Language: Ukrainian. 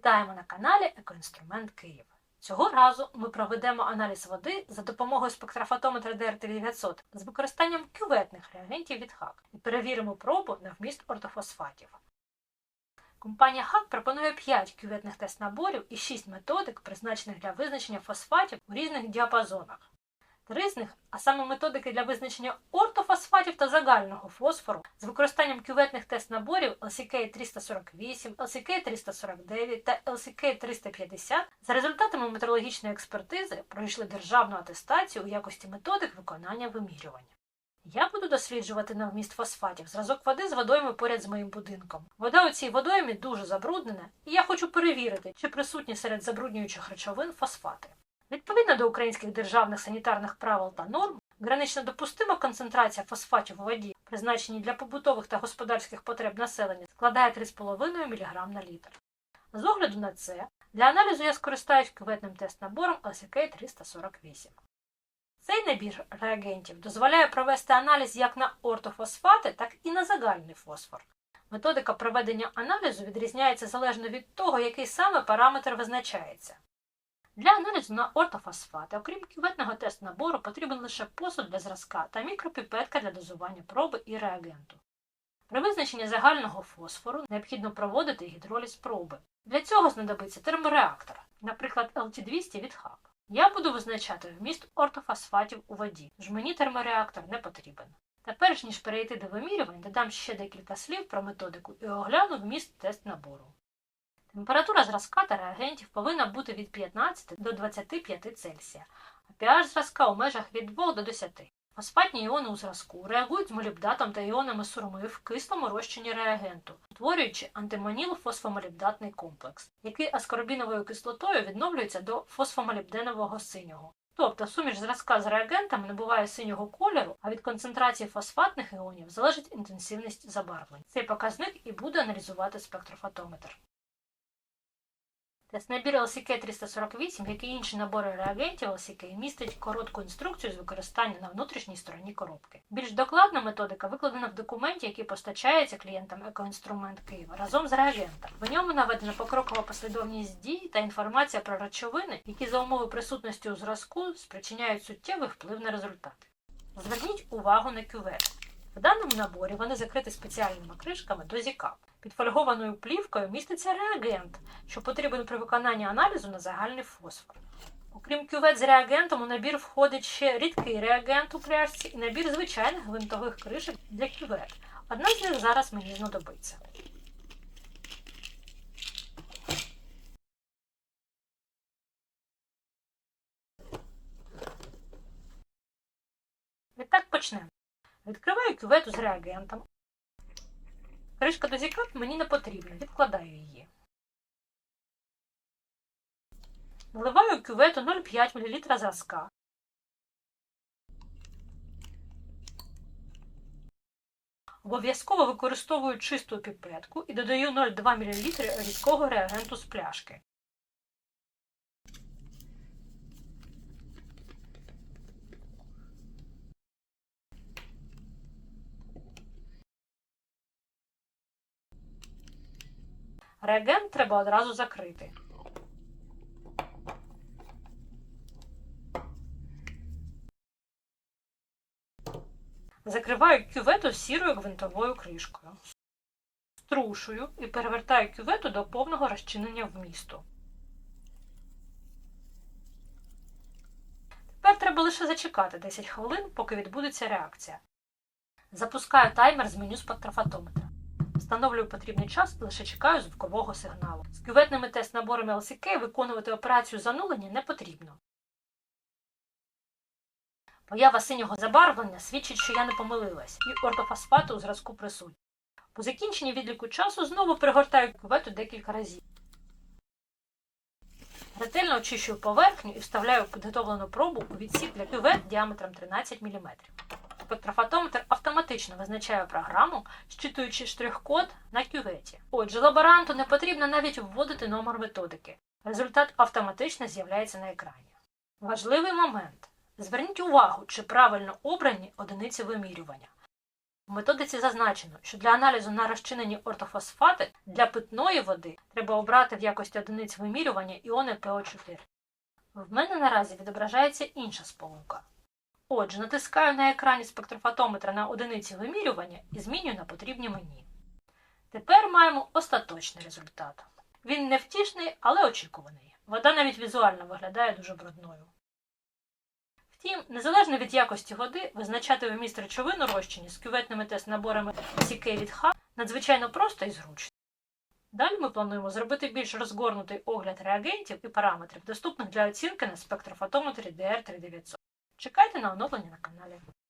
Вітаємо на каналі Екоінструмент Київ. Цього разу ми проведемо аналіз води за допомогою спектрофотометра DR3900 з використанням кюветних реагентів від ХАК і перевіримо пробу на вміст ортофосфатів. Компанія ХАК пропонує 5 кюветних тест-наборів і 6 методик, призначених для визначення фосфатів у різних діапазонах. Три з них, а саме методики для визначення ортофосфатів та загального фосфору з використанням кюветних тест-наборів LCK 348, LCK 349 та LCK 350 за результатами метрологічної експертизи пройшли державну атестацію у якості методик виконання вимірювання. Я буду досліджувати на вміст фосфатів зразок води з водойми поряд з моїм будинком. Вода у цій водоймі дуже забруднена, і я хочу перевірити, чи присутні серед забруднюючих речовин фосфати. Відповідно до українських державних санітарних правил та норм, гранично допустима концентрація фосфатів у воді, призначеній для побутових та господарських потреб населення, складає 3,5 мг на літр. З огляду на це, для аналізу я скористаюсь кюветним тест-набором LCK 348. Цей набір реагентів дозволяє провести аналіз як на ортофосфати, так і на загальний фосфор. Методика проведення аналізу відрізняється залежно від того, який саме параметр визначається. Для аналізу на ортофосфати, окрім кюветного тест-набору, потрібен лише посуд для зразка та мікропіпетка для дозування проби і реагенту. При визначенні загального фосфору необхідно проводити гідроліз проби. Для цього знадобиться термореактор, наприклад, LT200 від ХАК. Я буду визначати вміст ортофосфатів у воді, тож мені термореактор не потрібен. Та перш ніж перейти до вимірювань, додам ще декілька слів про методику і огляну вміст тест-набору. Температура зразка та реагентів повинна бути від 15 до 25 Цельсія, а pH зразка у межах від 2 до 10. Фосфатні іони у зразку реагують з молібдатом та іонами сурми в кислому розчині реагенту, утворюючи антимоніл-фосфомолібдатний комплекс, який аскорбіновою кислотою відновлюється до фосфомолібденового синього. Тобто суміш зразка з реагентами набуває синього кольору, а від концентрації фосфатних іонів залежить інтенсивність забарвлень. Цей показник і буде аналізувати спектрофотометр. Тест-набір LCK 348, як і інші набори реагентів LCK, містить коротку інструкцію з використання на внутрішній стороні коробки. Більш докладна методика викладена в документі, який постачається клієнтам екоінструмент Києва разом з реагентом. В ньому наведена покрокова послідовність дій та інформація про речовини, які за умови присутності у зразку спричиняють суттєвий вплив на результати. Зверніть увагу на кювет. В даному наборі вони закриті спеціальними кришками до зікап. Під фольгованою плівкою міститься реагент, що потрібен при виконанні аналізу на загальний фосфор. Окрім кювет з реагентом, у набір входить ще рідкий реагент у пляшці і набір звичайних гвинтових кришок для кювет. Одна з них зараз мені знадобиться. Відтак почнемо. Відкриваю кювету з реагентом. Кришка до зікап мені не потрібна, відкладаю її. Наливаю в кювету 0,5 мл зразка. Обов'язково використовую чисту піпетку і додаю 0,2 мл рідкого реагенту з пляшки. Реагент треба одразу закрити. Закриваю кювету сірою гвинтовою кришкою. Струшую і перевертаю кювету до повного розчинення вмісту. Тепер треба лише зачекати 10 хвилин, поки відбудеться реакція. Запускаю таймер з меню спектрофотометра. Встановлюю потрібний час лише чекаю звукового сигналу. З кюветними тест-наборами LCK виконувати операцію занулення не потрібно. Поява синього забарвлення свідчить, що я не помилилась, і ортофосфати у зразку присутні. По закінченні відліку часу знову пригортаю кювету декілька разів. Ретельно очищую поверхню і вставляю підготовлену пробу у відсік для кювет діаметром 13 мм. Спектрофотометр автоматично визначає програму, щитуючи штрих-код на кюветі. Отже, лаборанту не потрібно навіть вводити номер методики. Результат автоматично з'являється на екрані. Важливий момент. Зверніть увагу, чи правильно обрані одиниці вимірювання. В методиці зазначено, що для аналізу на розчинені ортофосфати для питної води треба обрати в якості одиниць вимірювання іони ПО4. В мене наразі відображається інша сполука. Отже, натискаю на екрані спектрофотометра на одиниці вимірювання і змінюю на потрібні мені. Тепер маємо остаточний результат. Він невтішний, але очікуваний. Вода навіть візуально виглядає дуже брудною. Втім, незалежно від якості води, визначати вміст речовин у розчині з кюветними тест-наборами CK від Х надзвичайно просто і зручно. Далі ми плануємо зробити більш розгорнутий огляд реагентів і параметрів, доступних для оцінки на спектрофотометрі DR3900. Чекайте на оновлення на каналі.